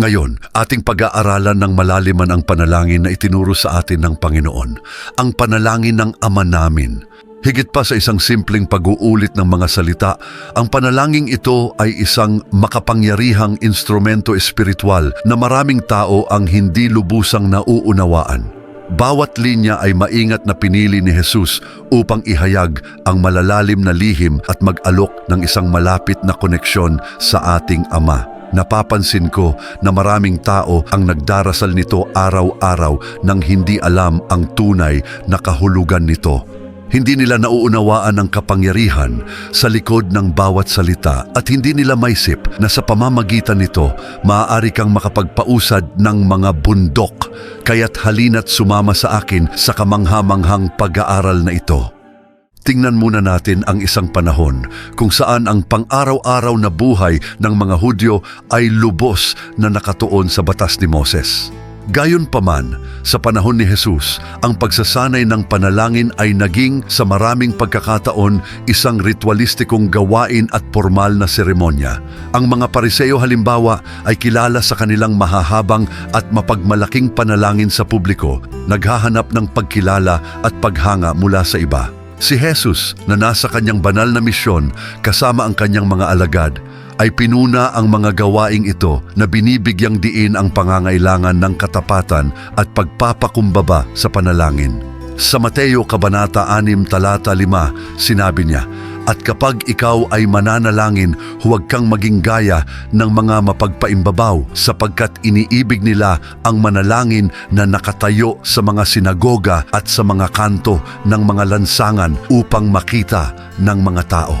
Ngayon, ating pag-aaralan ng malaliman ang panalangin na itinuro sa atin ng Panginoon, ang panalangin ng Ama namin. Higit pa sa isang simpleng pag-uulit ng mga salita, ang panalangin ito ay isang makapangyarihang instrumento espiritual na maraming tao ang hindi lubusang nauunawaan. Bawat linya ay maingat na pinili ni Jesus upang ihayag ang malalalim na lihim at mag-alok ng isang malapit na koneksyon sa ating Ama. Napapansin ko na maraming tao ang nagdarasal nito araw-araw nang hindi alam ang tunay na kahulugan nito. Hindi nila nauunawaan ang kapangyarihan sa likod ng bawat salita at hindi nila maisip na sa pamamagitan nito maaari kang makapagpausad ng mga bundok. Kaya't halina't sumama sa akin sa kamanghamanghang pag-aaral na ito. Tingnan muna natin ang isang panahon kung saan ang pang-araw-araw na buhay ng mga Hudyo ay lubos na nakatuon sa batas ni Moses. Gayon pa man, sa panahon ni Jesus, ang pagsasanay ng panalangin ay naging sa maraming pagkakataon isang ritualistikong gawain at formal na seremonya. Ang mga pariseo halimbawa ay kilala sa kanilang mahahabang at mapagmalaking panalangin sa publiko, naghahanap ng pagkilala at paghanga mula sa iba. Si Jesus na nasa kanyang banal na misyon kasama ang kanyang mga alagad ay pinuna ang mga gawaing ito na binibigyang diin ang pangangailangan ng katapatan at pagpapakumbaba sa panalangin. Sa Mateo Kabanata 6 Talata 5, sinabi niya, At kapag ikaw ay mananalangin, huwag kang maging gaya ng mga mapagpaimbabaw sapagkat iniibig nila ang manalangin na nakatayo sa mga sinagoga at sa mga kanto ng mga lansangan upang makita ng mga tao.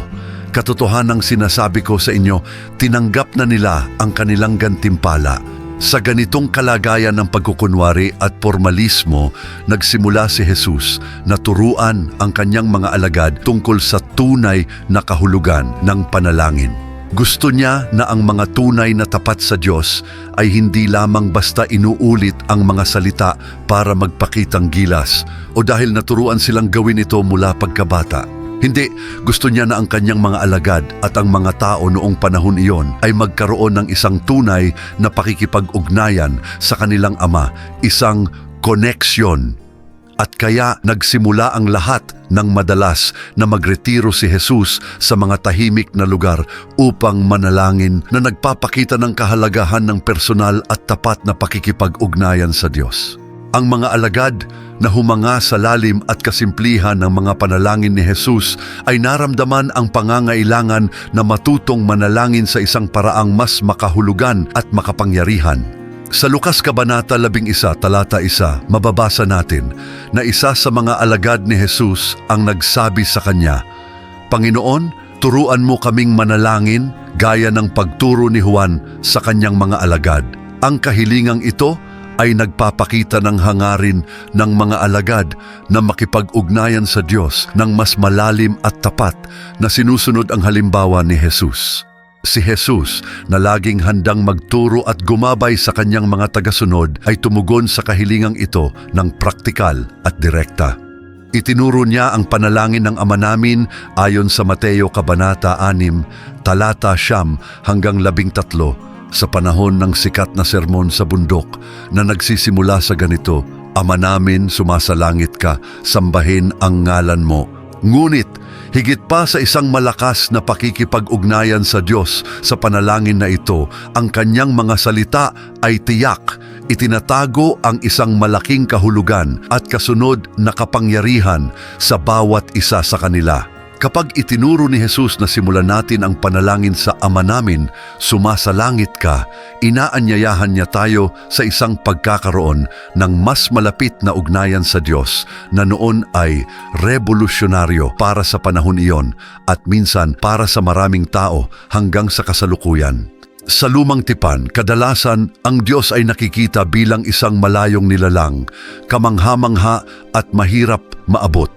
Katotohanang sinasabi ko sa inyo, tinanggap na nila ang kanilang gantimpala. Sa ganitong kalagayan ng pagkukunwari at formalismo, nagsimula si Jesus na turuan ang kanyang mga alagad tungkol sa tunay na kahulugan ng panalangin. Gusto niya na ang mga tunay na tapat sa Diyos ay hindi lamang basta inuulit ang mga salita para magpakitang gilas o dahil naturuan silang gawin ito mula pagkabata. Hindi, gusto niya na ang kanyang mga alagad at ang mga tao noong panahon iyon ay magkaroon ng isang tunay na pakikipag-ugnayan sa kanilang ama, isang connection. At kaya nagsimula ang lahat ng madalas na magretiro si Jesus sa mga tahimik na lugar upang manalangin na nagpapakita ng kahalagahan ng personal at tapat na pakikipag-ugnayan sa Diyos. Ang mga alagad na humanga sa lalim at kasimplihan ng mga panalangin ni Jesus ay naramdaman ang pangangailangan na matutong manalangin sa isang paraang mas makahulugan at makapangyarihan. Sa Lukas Kabanata 11, talata 1, mababasa natin na isa sa mga alagad ni Jesus ang nagsabi sa kanya, Panginoon, turuan mo kaming manalangin gaya ng pagturo ni Juan sa kanyang mga alagad. Ang kahilingang ito ay nagpapakita ng hangarin ng mga alagad na makipag-ugnayan sa Diyos ng mas malalim at tapat na sinusunod ang halimbawa ni Jesus. Si Jesus na laging handang magturo at gumabay sa kanyang mga tagasunod ay tumugon sa kahilingang ito ng praktikal at direkta. Itinuro niya ang panalangin ng Ama namin ayon sa Mateo Kabanata 6, talata siyam hanggang labing tatlo sa panahon ng sikat na sermon sa bundok na nagsisimula sa ganito, Ama namin, sumasalangit ka, sambahin ang ngalan mo. Ngunit, higit pa sa isang malakas na pakikipag-ugnayan sa Diyos sa panalangin na ito, ang kanyang mga salita ay tiyak, itinatago ang isang malaking kahulugan at kasunod na kapangyarihan sa bawat isa sa kanila. Kapag itinuro ni Jesus na simulan natin ang panalangin sa Ama namin, sumasalangit ka, inaanyayahan niya tayo sa isang pagkakaroon ng mas malapit na ugnayan sa Diyos na noon ay revolusyonaryo para sa panahon iyon at minsan para sa maraming tao hanggang sa kasalukuyan. Sa lumang tipan, kadalasan ang Diyos ay nakikita bilang isang malayong nilalang, kamangha-mangha at mahirap maabot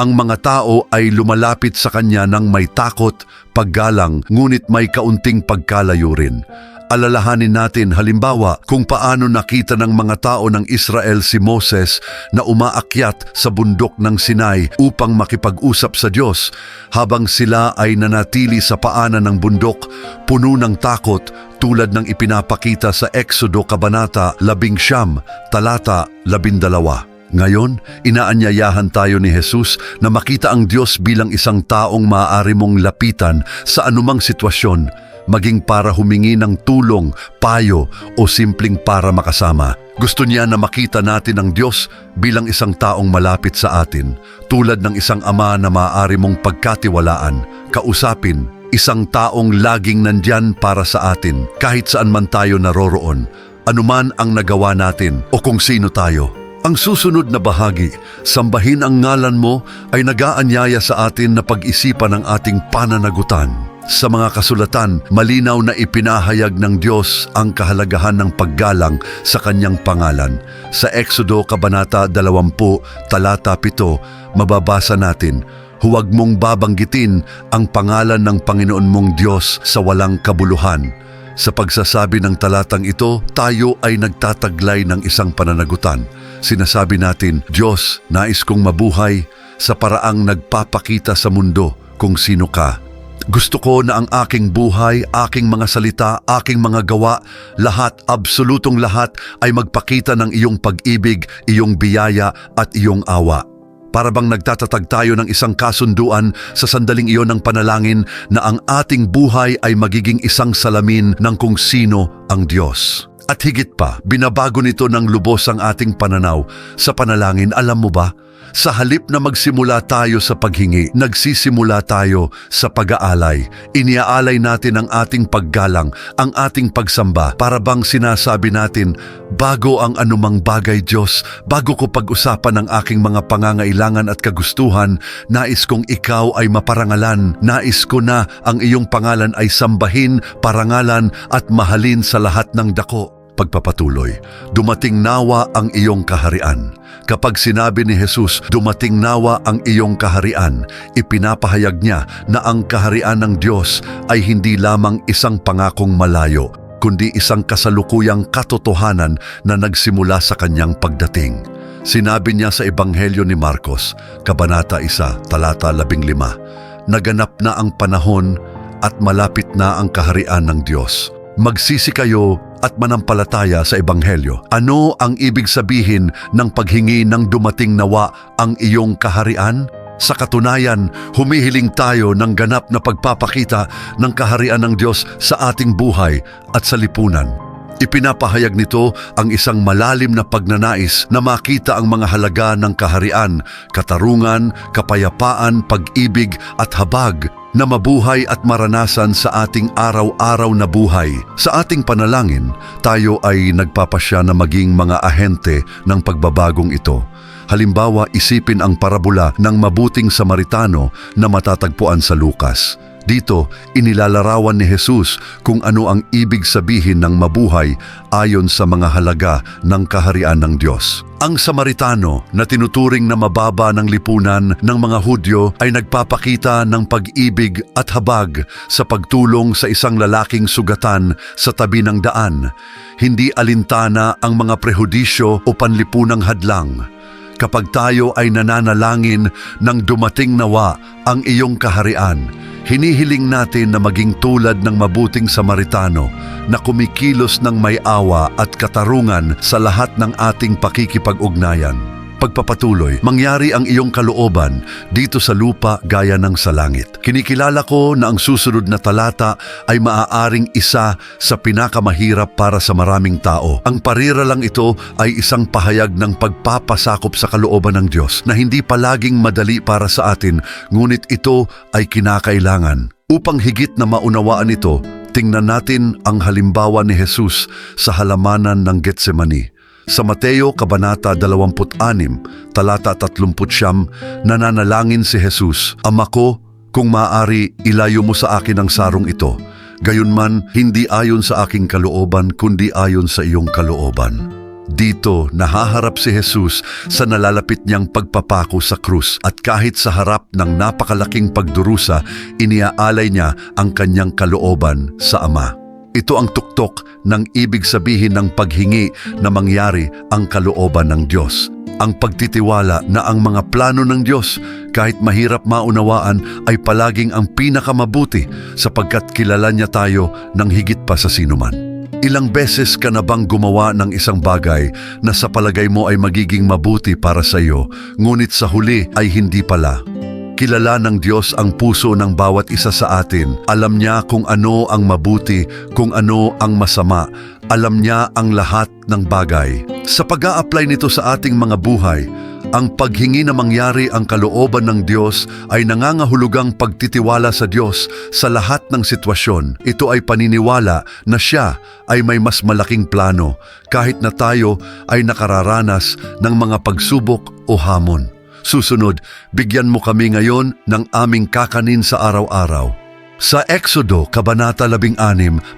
ang mga tao ay lumalapit sa kanya ng may takot, paggalang, ngunit may kaunting pagkalayo rin. Alalahanin natin halimbawa kung paano nakita ng mga tao ng Israel si Moses na umaakyat sa bundok ng Sinai upang makipag-usap sa Diyos habang sila ay nanatili sa paanan ng bundok puno ng takot tulad ng ipinapakita sa Exodo Kabanata 11, talata 12. Ngayon, inaanyayahan tayo ni Jesus na makita ang Diyos bilang isang taong maaari mong lapitan sa anumang sitwasyon, maging para humingi ng tulong, payo o simpleng para makasama. Gusto niya na makita natin ang Diyos bilang isang taong malapit sa atin, tulad ng isang ama na maaari mong pagkatiwalaan, kausapin, isang taong laging nandyan para sa atin kahit saan man tayo naroroon, anuman ang nagawa natin o kung sino tayo. Ang susunod na bahagi, sambahin ang ngalan mo ay nagaanyaya sa atin na pag-isipan ang ating pananagutan. Sa mga kasulatan, malinaw na ipinahayag ng Diyos ang kahalagahan ng paggalang sa kanyang pangalan. Sa Exodo Kabanata 20, talata 7, mababasa natin, Huwag mong babanggitin ang pangalan ng Panginoon mong Diyos sa walang kabuluhan. Sa pagsasabi ng talatang ito, tayo ay nagtataglay ng isang pananagutan. Sinasabi natin, Diyos, nais kong mabuhay sa paraang nagpapakita sa mundo kung sino ka. Gusto ko na ang aking buhay, aking mga salita, aking mga gawa, lahat, absolutong lahat ay magpakita ng iyong pag-ibig, iyong biyaya at iyong awa. Para bang nagtatatag tayo ng isang kasunduan sa sandaling iyon ng panalangin na ang ating buhay ay magiging isang salamin ng kung sino ang Diyos. At higit pa, binabago nito ng lubos ang ating pananaw sa panalangin. Alam mo ba, sa halip na magsimula tayo sa paghingi, nagsisimula tayo sa pag-aalay. Iniaalay natin ang ating paggalang, ang ating pagsamba, para bang sinasabi natin, bago ang anumang bagay Diyos, bago ko pag-usapan ang aking mga pangangailangan at kagustuhan, nais kong ikaw ay maparangalan, nais ko na ang iyong pangalan ay sambahin, parangalan at mahalin sa lahat ng dako pagpapatuloy. Dumating nawa ang iyong kaharian. Kapag sinabi ni Jesus, dumating nawa ang iyong kaharian, ipinapahayag niya na ang kaharian ng Diyos ay hindi lamang isang pangakong malayo, kundi isang kasalukuyang katotohanan na nagsimula sa kanyang pagdating. Sinabi niya sa Ebanghelyo ni Marcos, Kabanata 1, Talata 15, Naganap na ang panahon at malapit na ang kaharian ng Diyos. Magsisi kayo at manampalataya sa Ebanghelyo. Ano ang ibig sabihin ng paghingi ng dumating nawa ang iyong kaharian? Sa katunayan, humihiling tayo ng ganap na pagpapakita ng kaharian ng Diyos sa ating buhay at sa lipunan. Ipinapahayag nito ang isang malalim na pagnanais na makita ang mga halaga ng kaharian, katarungan, kapayapaan, pag-ibig at habag na mabuhay at maranasan sa ating araw-araw na buhay. Sa ating panalangin, tayo ay nagpapasya na maging mga ahente ng pagbabagong ito. Halimbawa, isipin ang parabola ng mabuting Samaritano na matatagpuan sa Lukas. Dito, inilalarawan ni Jesus kung ano ang ibig sabihin ng mabuhay ayon sa mga halaga ng kaharian ng Diyos. Ang Samaritano na tinuturing na mababa ng lipunan ng mga Hudyo ay nagpapakita ng pag-ibig at habag sa pagtulong sa isang lalaking sugatan sa tabi ng daan. Hindi alintana ang mga prehudisyo o panlipunang hadlang kapag tayo ay nananalangin ng dumating nawa ang iyong kaharian, hinihiling natin na maging tulad ng mabuting Samaritano na kumikilos ng may awa at katarungan sa lahat ng ating pakikipag-ugnayan. Pagpapatuloy, mangyari ang iyong kalooban dito sa lupa gaya ng sa langit. Kinikilala ko na ang susunod na talata ay maaaring isa sa pinakamahirap para sa maraming tao. Ang parira lang ito ay isang pahayag ng pagpapasakop sa kalooban ng Diyos na hindi palaging madali para sa atin, ngunit ito ay kinakailangan. Upang higit na maunawaan ito, tingnan natin ang halimbawa ni Jesus sa halamanan ng Getsemani. Sa Mateo Kabanata 26, talata 30, nananalangin si Jesus, Ama ko, kung maaari, ilayo mo sa akin ang sarong ito. Gayunman, hindi ayon sa aking kalooban, kundi ayon sa iyong kalooban. Dito, nahaharap si Jesus sa nalalapit niyang pagpapako sa krus at kahit sa harap ng napakalaking pagdurusa, iniaalay niya ang kanyang kalooban sa Ama. Ito ang tuktok ng ibig sabihin ng paghingi na mangyari ang kalooban ng Diyos. Ang pagtitiwala na ang mga plano ng Diyos kahit mahirap maunawaan ay palaging ang pinakamabuti sapagkat kilala niya tayo ng higit pa sa sinuman. Ilang beses ka na bang gumawa ng isang bagay na sa palagay mo ay magiging mabuti para sa iyo, ngunit sa huli ay hindi pala? Kilala ng Diyos ang puso ng bawat isa sa atin. Alam niya kung ano ang mabuti, kung ano ang masama. Alam niya ang lahat ng bagay. Sa pag apply nito sa ating mga buhay, ang paghingi na mangyari ang kalooban ng Diyos ay nangangahulugang pagtitiwala sa Diyos sa lahat ng sitwasyon. Ito ay paniniwala na Siya ay may mas malaking plano kahit na tayo ay nakararanas ng mga pagsubok o hamon. Susunod, bigyan mo kami ngayon ng aming kakanin sa araw-araw. Sa Exodo, Kabanata 16,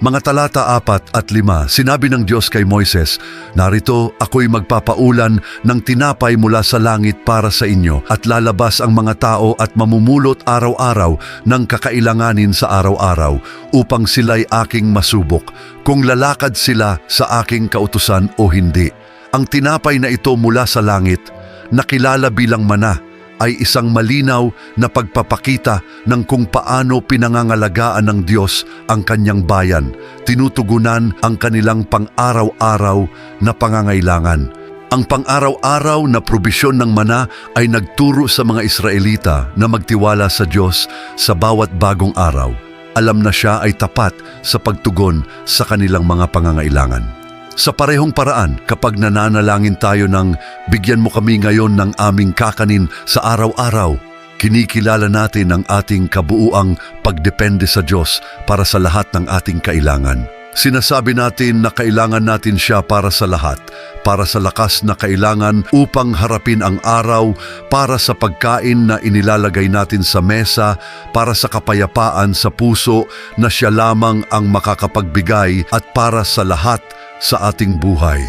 mga talata 4 at 5, sinabi ng Diyos kay Moises, Narito ako'y magpapaulan ng tinapay mula sa langit para sa inyo at lalabas ang mga tao at mamumulot araw-araw ng kakailanganin sa araw-araw upang sila'y aking masubok kung lalakad sila sa aking kautusan o hindi. Ang tinapay na ito mula sa langit, nakilala bilang mana, ay isang malinaw na pagpapakita ng kung paano pinangangalagaan ng Diyos ang kanyang bayan, tinutugunan ang kanilang pang-araw-araw na pangangailangan. Ang pang-araw-araw na probisyon ng mana ay nagturo sa mga Israelita na magtiwala sa Diyos sa bawat bagong araw. Alam na siya ay tapat sa pagtugon sa kanilang mga pangangailangan. Sa parehong paraan, kapag nananalangin tayo ng bigyan mo kami ngayon ng aming kakanin sa araw-araw, kinikilala natin ang ating kabuuang pagdepende sa Diyos para sa lahat ng ating kailangan. Sinasabi natin na kailangan natin siya para sa lahat, para sa lakas na kailangan upang harapin ang araw, para sa pagkain na inilalagay natin sa mesa, para sa kapayapaan sa puso na siya lamang ang makakapagbigay at para sa lahat sa ating buhay.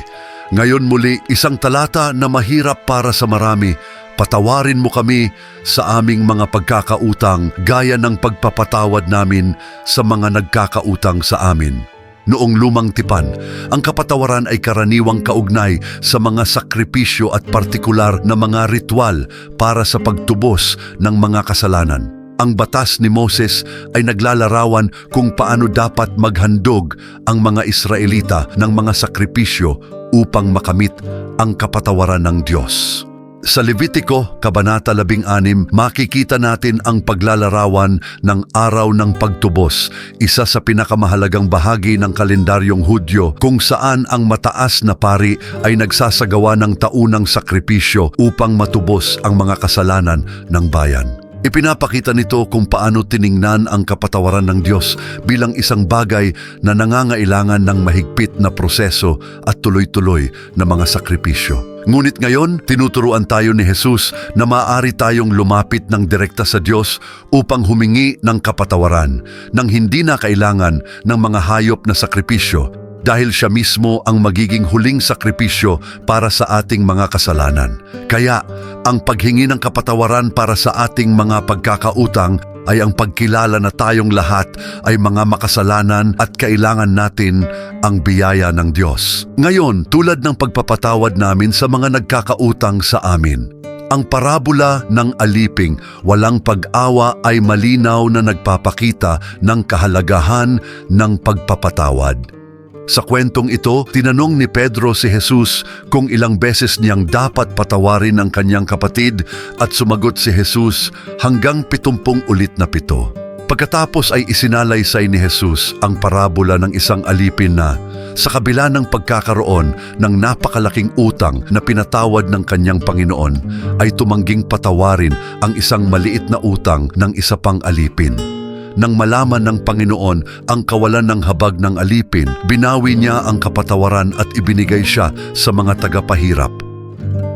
Ngayon muli, isang talata na mahirap para sa marami. Patawarin mo kami sa aming mga pagkakautang gaya ng pagpapatawad namin sa mga nagkakautang sa amin. Noong lumang tipan, ang kapatawaran ay karaniwang kaugnay sa mga sakripisyo at partikular na mga ritual para sa pagtubos ng mga kasalanan. Ang batas ni Moses ay naglalarawan kung paano dapat maghandog ang mga Israelita ng mga sakripisyo upang makamit ang kapatawaran ng Diyos. Sa Levitico, Kabanata 16, makikita natin ang paglalarawan ng Araw ng Pagtubos, isa sa pinakamahalagang bahagi ng kalendaryong Hudyo kung saan ang mataas na pari ay nagsasagawa ng taunang sakripisyo upang matubos ang mga kasalanan ng bayan. Ipinapakita nito kung paano tiningnan ang kapatawaran ng Diyos bilang isang bagay na nangangailangan ng mahigpit na proseso at tuloy-tuloy na mga sakripisyo. Ngunit ngayon, tinuturuan tayo ni Jesus na maaari tayong lumapit ng direkta sa Diyos upang humingi ng kapatawaran nang hindi na kailangan ng mga hayop na sakripisyo dahil siya mismo ang magiging huling sakripisyo para sa ating mga kasalanan. Kaya, ang paghingi ng kapatawaran para sa ating mga pagkakautang ay ang pagkilala na tayong lahat ay mga makasalanan at kailangan natin ang biyaya ng Diyos. Ngayon, tulad ng pagpapatawad namin sa mga nagkakautang sa amin, ang parabola ng aliping walang pag-awa ay malinaw na nagpapakita ng kahalagahan ng pagpapatawad. Sa kwentong ito, tinanong ni Pedro si Jesus kung ilang beses niyang dapat patawarin ang kanyang kapatid at sumagot si Jesus hanggang pitumpung ulit na pito. Pagkatapos ay isinalaysay ni Jesus ang parabola ng isang alipin na sa kabila ng pagkakaroon ng napakalaking utang na pinatawad ng kanyang Panginoon ay tumangging patawarin ang isang maliit na utang ng isa pang alipin. Nang malaman ng Panginoon ang kawalan ng habag ng alipin, binawi niya ang kapatawaran at ibinigay siya sa mga tagapahirap.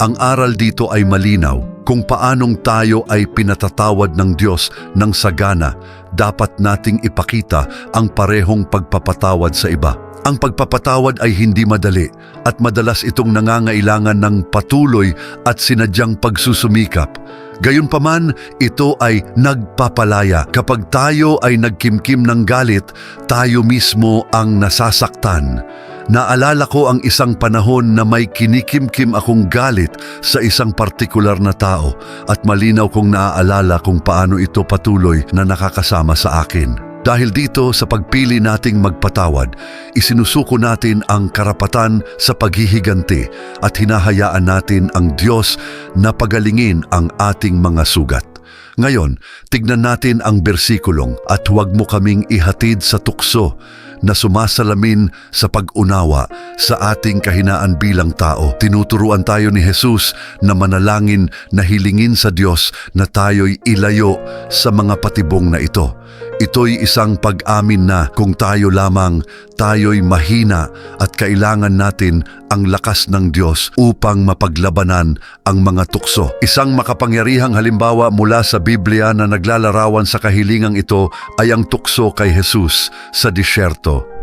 Ang aral dito ay malinaw. Kung paanong tayo ay pinatatawad ng Diyos ng sagana, dapat nating ipakita ang parehong pagpapatawad sa iba. Ang pagpapatawad ay hindi madali at madalas itong nangangailangan ng patuloy at sinadyang pagsusumikap. Gayunpaman, ito ay nagpapalaya. Kapag tayo ay nagkimkim ng galit, tayo mismo ang nasasaktan. Naalala ko ang isang panahon na may kinikimkim akong galit sa isang partikular na tao at malinaw kong naaalala kung paano ito patuloy na nakakasama sa akin. Dahil dito sa pagpili nating magpatawad, isinusuko natin ang karapatan sa paghihiganti at hinahayaan natin ang Diyos na pagalingin ang ating mga sugat. Ngayon, tignan natin ang bersikulong at huwag mo kaming ihatid sa tukso na sumasalamin sa pag-unawa sa ating kahinaan bilang tao. Tinuturuan tayo ni Jesus na manalangin na hilingin sa Diyos na tayo'y ilayo sa mga patibong na ito. Ito'y isang pag-amin na kung tayo lamang, tayo'y mahina at kailangan natin ang lakas ng Diyos upang mapaglabanan ang mga tukso. Isang makapangyarihang halimbawa mula sa Biblia na naglalarawan sa kahilingang ito ay ang tukso kay Jesus sa disyerto.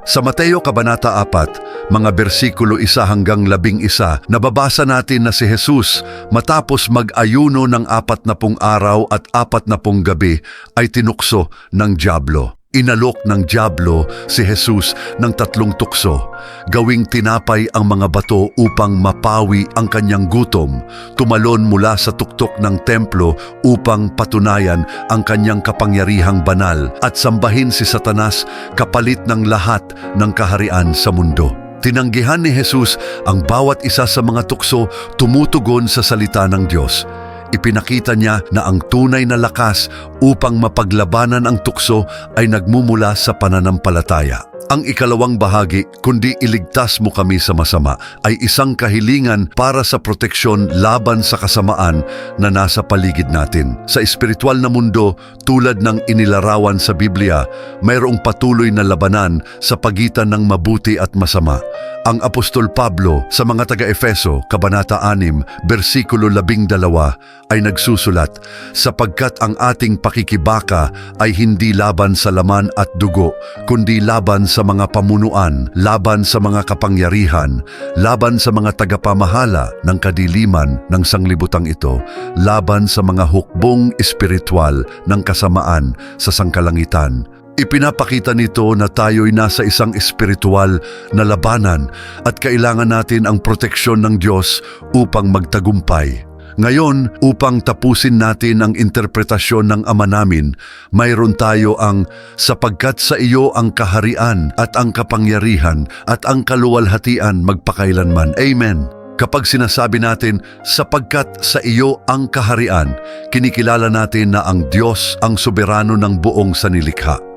Sa Mateo Kabanata 4, mga bersikulo 1 hanggang 11, nababasa natin na si Jesus matapos mag-ayuno ng apat na pung araw at apat na pung gabi ay tinukso ng Diablo. Inalok ng Diablo si Jesus ng tatlong tukso. Gawing tinapay ang mga bato upang mapawi ang kanyang gutom. Tumalon mula sa tuktok ng templo upang patunayan ang kanyang kapangyarihang banal at sambahin si Satanas kapalit ng lahat ng kaharian sa mundo. Tinanggihan ni Jesus ang bawat isa sa mga tukso tumutugon sa salita ng Diyos. Ipinakita niya na ang tunay na lakas upang mapaglabanan ang tukso ay nagmumula sa pananampalataya. Ang ikalawang bahagi, kundi iligtas mo kami sa masama, ay isang kahilingan para sa proteksyon laban sa kasamaan na nasa paligid natin. Sa espiritual na mundo, tulad ng inilarawan sa Biblia, mayroong patuloy na labanan sa pagitan ng mabuti at masama. Ang Apostol Pablo sa mga taga-Efeso, Kabanata 6, versikulo 12 ay nagsusulat, sapagkat ang ating pakikibaka ay hindi laban sa laman at dugo, kundi laban sa mga pamunuan, laban sa mga kapangyarihan, laban sa mga tagapamahala ng kadiliman ng sanglibutang ito, laban sa mga hukbong espiritual ng kasamaan sa sangkalangitan. Ipinapakita nito na tayo'y nasa isang espiritual na labanan at kailangan natin ang proteksyon ng Diyos upang magtagumpay. Ngayon, upang tapusin natin ang interpretasyon ng Ama namin, mayroon tayo ang sapagkat sa iyo ang kaharian at ang kapangyarihan at ang kaluwalhatian magpakailanman. Amen. Kapag sinasabi natin, sapagkat sa iyo ang kaharian, kinikilala natin na ang Diyos ang soberano ng buong sanilikha.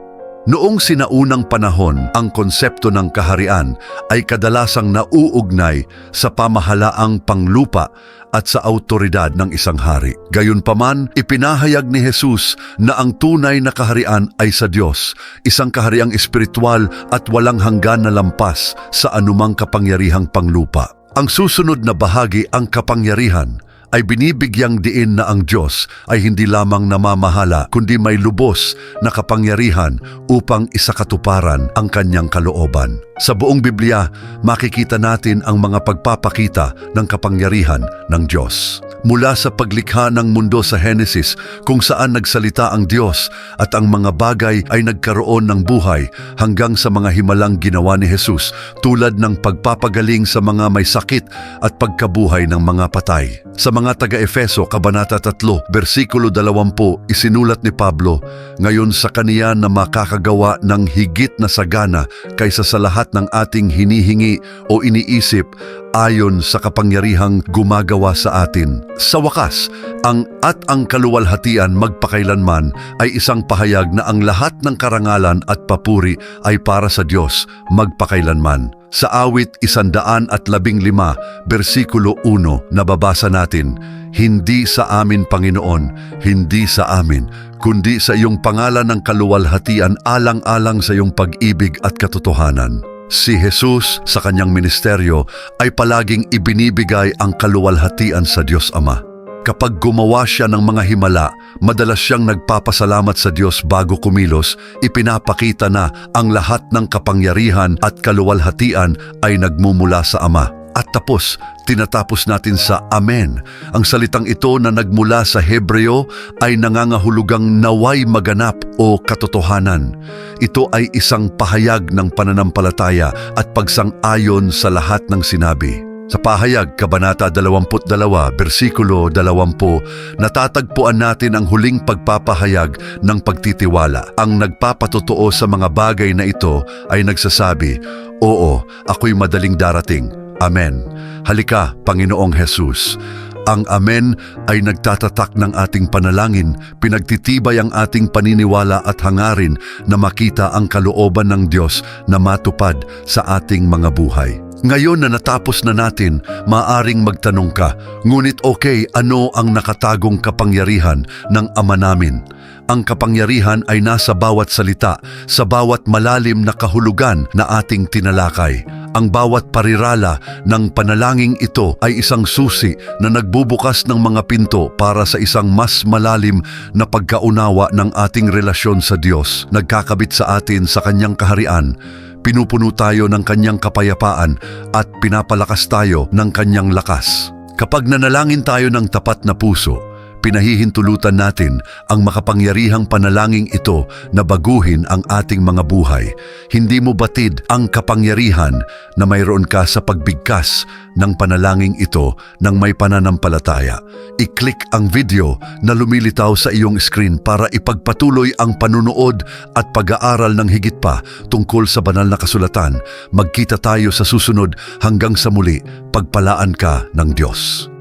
Noong sinaunang panahon, ang konsepto ng kaharian ay kadalasang nauugnay sa pamahalaang panglupa at sa autoridad ng isang hari. Gayunpaman, ipinahayag ni Jesus na ang tunay na kaharian ay sa Diyos, isang kahariang espiritual at walang hanggan na lampas sa anumang kapangyarihang panglupa. Ang susunod na bahagi ang kapangyarihan ay binibigyang diin na ang Diyos ay hindi lamang namamahala kundi may lubos na kapangyarihan upang isakatuparan ang kanyang kalooban. Sa buong Biblia, makikita natin ang mga pagpapakita ng kapangyarihan ng Diyos. Mula sa paglikha ng mundo sa Henesis kung saan nagsalita ang Diyos at ang mga bagay ay nagkaroon ng buhay hanggang sa mga himalang ginawa ni Jesus tulad ng pagpapagaling sa mga may sakit at pagkabuhay ng mga patay. Sa mga taga-Efeso, Kabanata 3, versikulo 20, isinulat ni Pablo, Ngayon sa kaniya na makakagawa ng higit na sagana kaysa sa lahat ng ating hinihingi o iniisip ayon sa kapangyarihang gumagawa sa atin. Sa wakas, ang at ang kaluwalhatian magpakailanman ay isang pahayag na ang lahat ng karangalan at papuri ay para sa Diyos magpakailanman. Sa awit isandaan at labing lima, versikulo 1, nababasa natin, Hindi sa amin, Panginoon, hindi sa amin, kundi sa iyong pangalan ng kaluwalhatian alang-alang sa iyong pag-ibig at katotohanan. Si Jesus sa kanyang ministeryo ay palaging ibinibigay ang kaluwalhatian sa Diyos Ama. Kapag gumawa siya ng mga himala, madalas siyang nagpapasalamat sa Diyos bago kumilos, ipinapakita na ang lahat ng kapangyarihan at kaluwalhatian ay nagmumula sa Ama. At tapos, tinatapos natin sa Amen. Ang salitang ito na nagmula sa Hebreo ay nangangahulugang naway maganap o katotohanan. Ito ay isang pahayag ng pananampalataya at pagsang-ayon sa lahat ng sinabi. Sa pahayag, Kabanata 22, versikulo 20, natatagpuan natin ang huling pagpapahayag ng pagtitiwala. Ang nagpapatotoo sa mga bagay na ito ay nagsasabi, Oo, ako'y madaling darating. Amen. Halika, Panginoong Jesus. Ang Amen ay nagtatatak ng ating panalangin, pinagtitibay ang ating paniniwala at hangarin na makita ang kalooban ng Diyos na matupad sa ating mga buhay. Ngayon na natapos na natin, maaring magtanong ka, ngunit okay, ano ang nakatagong kapangyarihan ng Ama namin? Ang kapangyarihan ay nasa bawat salita, sa bawat malalim na kahulugan na ating tinalakay. Ang bawat parirala ng panalangin ito ay isang susi na nagbubukas ng mga pinto para sa isang mas malalim na pagkaunawa ng ating relasyon sa Diyos. Nagkakabit sa atin sa Kanyang kaharian, pinupuno tayo ng Kanyang kapayapaan at pinapalakas tayo ng Kanyang lakas. Kapag nanalangin tayo ng tapat na puso, pinahihintulutan natin ang makapangyarihang panalangin ito na baguhin ang ating mga buhay. Hindi mo batid ang kapangyarihan na mayroon ka sa pagbigkas ng panalangin ito ng may pananampalataya. I-click ang video na lumilitaw sa iyong screen para ipagpatuloy ang panunood at pag-aaral ng higit pa tungkol sa banal na kasulatan. Magkita tayo sa susunod hanggang sa muli, pagpalaan ka ng Diyos.